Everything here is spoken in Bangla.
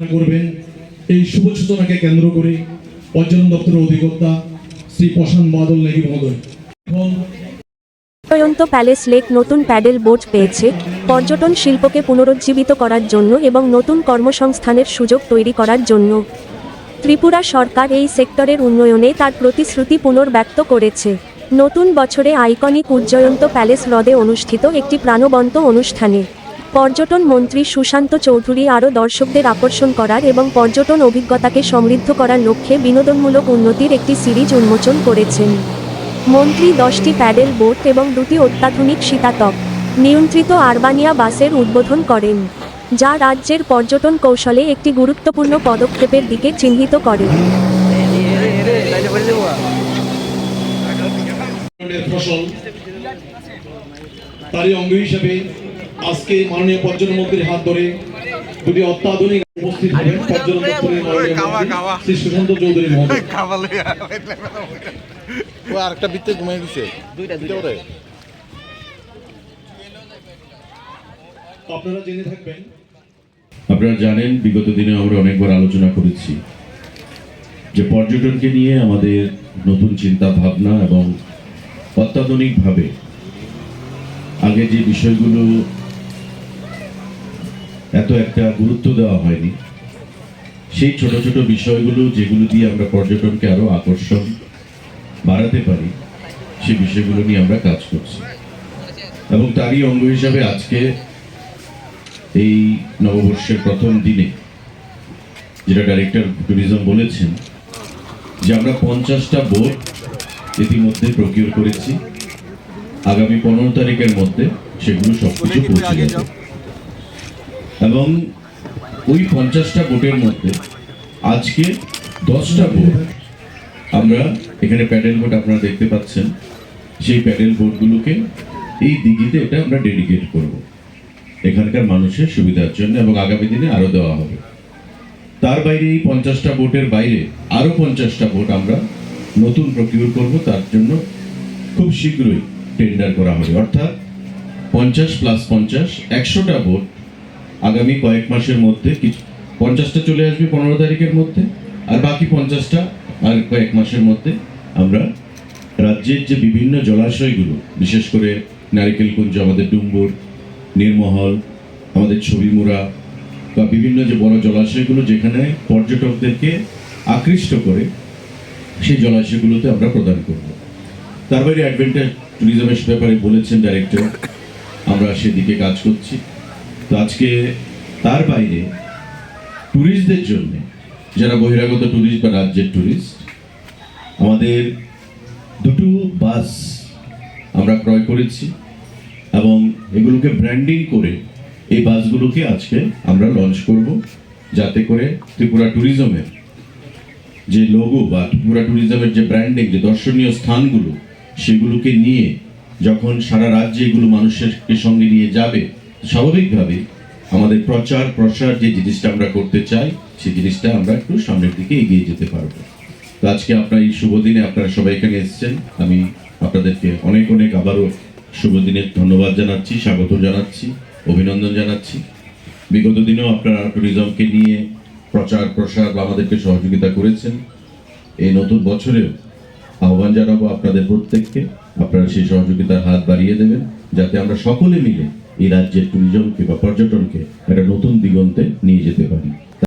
করবেন। এই শুভ সূচনাকে কেন্দ্র করে পর্যটন দপ্তরের অধিকর্তা শ্রী প্রশান্ত বাদল জয়ন্ত প্যালেস লেক নতুন প্যাডেল বোট পেয়েছে। পর্যটন শিল্পকে পুনরুজ্জীবিত করার জন্য এবং নতুন কর্মসংস্থানের সুযোগ তৈরি করার জন্য। ত্রিপুরা সরকার এই সেক্টরের উন্নয়নে তার প্রতিশ্রুতি পুনর্ব্যক্ত করেছে। নতুন বছরে আইকনিক উজ্জয়ন্ত প্যালেস হ্রদে অনুষ্ঠিত একটি প্রাণবন্ত অনুষ্ঠানে পর্যটন মন্ত্রী সুশান্ত চৌধুরী আরও দর্শকদের আকর্ষণ করার এবং পর্যটন অভিজ্ঞতাকে সমৃদ্ধ করার লক্ষ্যে বিনোদনমূলক উন্নতির একটি সিরিজ উন্মোচন করেছেন। মন্ত্রী দশটি প্যাডেল বোট এবং দুটি অত্যাধুনিক শীতাতপ নিয়ন্ত্রিত আরবানিয়া বাসের উদ্বোধন করেন, যা রাজ্যের পর্যটন কৌশলে একটি গুরুত্বপূর্ণ পদক্ষেপের দিকে চিহ্নিত করে। তারই অঙ্গ আজকে মাননীয় পর্যটন মন্ত্রীর হাত ধরে দুটি অত্যাধুনিক উপস্থিত হবেন পর্যটন দপ্তরের মাননীয় মন্ত্রী শ্রী সুশান্ত চৌধুরী মহোদয়। ও আরেকটা বৃত্তে ঘুমাই দিছে। দুইটা দুইটা। করে আপনারা জেনে থাকবেন। আপনারা জানেন বিগত দিনে আমরা অনেকবার আলোচনা করেছি যে পর্যটনকে নিয়ে আমাদের নতুন চিন্তা ভাবনা এবং অত্যাধুনিকভাবে আগে যে বিষয়গুলো এত একটা গুরুত্ব দেওয়া হয়নি। সেই ছোট ছোট বিষয়গুলো যেগুলো দিয়ে আমরা পর্যটনকে আরও আকর্ষণ বাড়াতে পারি সেই বিষয়গুলো নিয়ে আমরা কাজ করছি। এবং তারই অঙ্গ হিসাবে আজকে এই নববর্ষের প্রথম দিনে যেটা ডাইরেক্টর ট্যুরিজম বলেছেন, যে আমরা পঞ্চাশটা বোট ইতিমধ্যে প্রকিউর করেছি। আগামী পনেরো তারিখের মধ্যে সেগুলো সবকিছু পৌঁছে যাবে। এবং ওই পঞ্চাশটা বোটের মধ্যে আজকে দশটা বোট আমরা এখানে প্যাডেল বোট আপনারা দেখতে পাচ্ছেন। সেই প্যাডেল বোটগুলোকে এই দিঘিতে এটা আমরা ডেডিকেট করব। এখানকার মানুষের সুবিধার জন্য এবং আগামী দিনে আরও দেওয়া হবে। তার বাইরে এই পঞ্চাশটা বোটের বাইরে আরও পঞ্চাশটা বোট আমরা নতুন প্রকিউর করব। তার জন্য খুব শীঘ্রই টেন্ডার করা হবে। অর্থাৎ পঞ্চাশ প্লাস পঞ্চাশ, একশোটা বোট আগামী কয়েক মাসের মধ্যে কিছু, পঞ্চাশটা চলে আসবে পনেরো তারিখের মধ্যে, আর বাকি পঞ্চাশটা আর কয়েক মাসের মধ্যে আমরা রাজ্যের যে বিভিন্ন জলাশয়গুলো, বিশেষ করে নারিকেলকুঞ্জ, আমাদের ডুম্বুর, নির্মহল, আমাদের ছবিমুড়া, বা বিভিন্ন যে বড় জলাশয়গুলো যেখানে পর্যটকদেরকে আকৃষ্ট করে, সেই জলাশয়গুলোতে আমরা প্রদান করব। তার বাইরে অ্যাডভেঞ্চার ট্যুরিজমের ব্যাপারে বলেছেন ডাইরেক্টর আমরা সেদিকে কাজ করছি। তো আজকে তার বাইরে ট্যুরিস্টদের জন্য, যারা বহিরাগত ট্যুরিস্ট বা রাজ্যের ট্যুরিস্ট আমাদের দুটো বাস আমরা ক্রয় করেছি এবং এগুলোকে ব্র্যান্ডিং করে এই বাসগুলোকে আজকে আমরা লঞ্চ করব যাতে করে ত্রিপুরা ট্যুরিজমের যে লোগো বা ত্রিপুরা ট্যুরিজমের যে ব্র্যান্ডিং যে দর্শনীয় স্থানগুলো, সেগুলোকে নিয়ে যখন সারা রাজ্যে এগুলো মানুষের সঙ্গে নিয়ে যাবে স্বাভাবিকভাবে আমাদের প্রচার, প্রসার যে জিনিসটা আমরা করতে চাই, সেই জিনিসটা আমরা একটু সামনের দিকে এগিয়ে যেতে পারব। তো আজকে আপনার এই শুভ দিনে আপনারা সবাই এখানে এসেছেন। আমি আপনাদেরকে অনেক অনেক আবারও শুভ দিনের ধন্যবাদ জানাচ্ছি, স্বাগত জানাচ্ছি, অভিনন্দন জানাচ্ছি। বিগত দিনেও আপনারা ট্যুরিজমকে নিয়ে প্রচার, প্রসার বা আমাদেরকে সহযোগিতা করেছেন। এই নতুন বছরেও আহ্বান জানাব আপনাদের প্রত্যেককে। আপনারা সেই সহযোগিতার হাত বাড়িয়ে দেবেন, যাতে আমরা সকলে মিলে এই রাজ্যের ট্যুরিজমকে বা পর্যটনকে একটা নতুন দিগন্তে নিয়ে যেতে পারি।